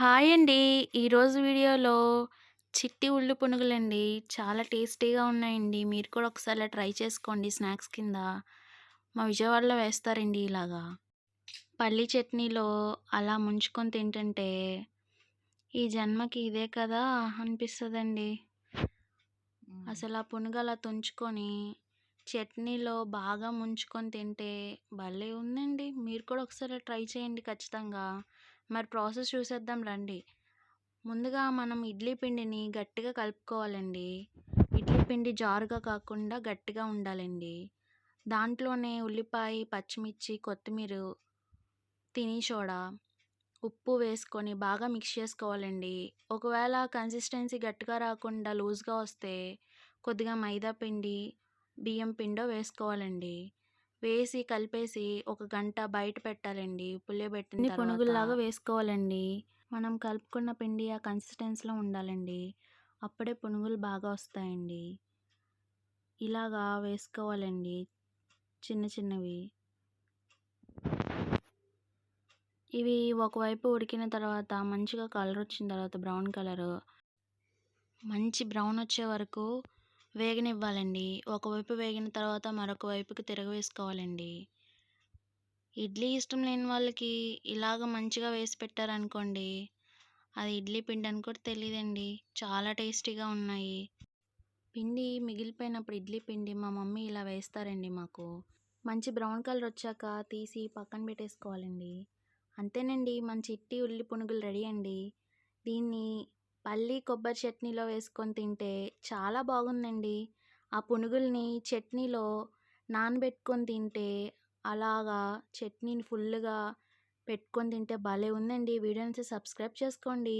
Hi అండి. ఈరోజు వీడియోలో చిట్టి ఉల్లి పునుగులండి. చాలా టేస్టీగా ఉన్నాయండి. మీరు కూడా ఒకసారి ట్రై చేసుకోండి స్నాక్స్ కింద. మా విజయవాడలో వేస్తారండి ఇలాగా. పల్లీ చట్నీలో అలా ముంచుకొని తింటుంటే ఈ జన్మకి ఇదే కదా అనిపిస్తుందండి అసలు ఆ పునుగు అలా తుంచుకొని చట్నీలో బాగా ముంచుకొని తింటే భలే ఉందండి. మీరు కూడా ఒకసారి ట్రై చేయండి ఖచ్చితంగా. మరి ప్రాసెస్ చూసేద్దాం రండి. ముందుగా మనం ఇడ్లీ పిండిని గట్టిగా కలుపుకోవాలండి. ఇడ్లీ పిండి జారుగా కాకుండా గట్టిగా ఉండాలండి. దాంట్లోనే ఉల్లిపాయ, పచ్చిమిర్చి, కొత్తిమీర, తిని సోడా, ఉప్పు వేసుకొని బాగా మిక్స్ చేసుకోవాలండి. ఒకవేళ కన్సిస్టెన్సీ గట్టిగా రాకుండా లూజ్‌గా వస్తే కొద్దిగా మైదా పిండి, బియ్యం పిండో వేసుకోవాలండి. వేసి కలిపేసి ఒక గంట బయట పెట్టాలండి. పులియబెట్టిన తర్వాత. పునుగుల్లాగా వేసుకోవాలండి. మనం కలుపుకున్న పిండి ఆ కన్సిస్టెన్సీలో ఉండాలండి. అప్పుడే పునుగులు బాగా వస్తాయండి. ఇలాగా వేసుకోవాలండి చిన్న చిన్నవి. ఇవి ఒకవైపు ఉడికిన తర్వాత మంచిగా కలర్ వచ్చిన తర్వాత బ్రౌన్ కలరు మంచి బ్రౌన్ వచ్చే వరకు వేగనివ్వాలండి. ఒకవైపు వేగిన తర్వాత మరొక వైపుకి తిరగవేసుకోవాలండి. ఇడ్లీ ఇష్టం లేని వాళ్ళకి ఇలాగ మంచిగా వేసి పెట్టారనుకోండి అది ఇడ్లీ పిండి అని కూడా తెలియదండి చాలా టేస్టీగా ఉన్నాయి. పిండి మిగిలిపోయినప్పుడు ఇడ్లీ పిండి మా మమ్మీ ఇలా వేస్తారండి మాకు. మంచి బ్రౌన్ కలర్ వచ్చాక తీసి పక్కన పెట్టేసుకోవాలండి. అంతేనండి మన చిట్టి ఉల్లి పునుగులు రెడీ అండి. దీన్ని పల్లి కొబ్బరి చట్నీలో వేసుకొని తింటే చాలా బాగుందండి. ఆ పునుగుల్ని చట్నీలో నానబెట్టుకొని తింటే అలాగా చట్నీని ఫుల్లుగా పెట్టుకొని తింటే భలే ఉందండి. వీడియోని సబ్స్క్రైబ్ చేసుకోండి.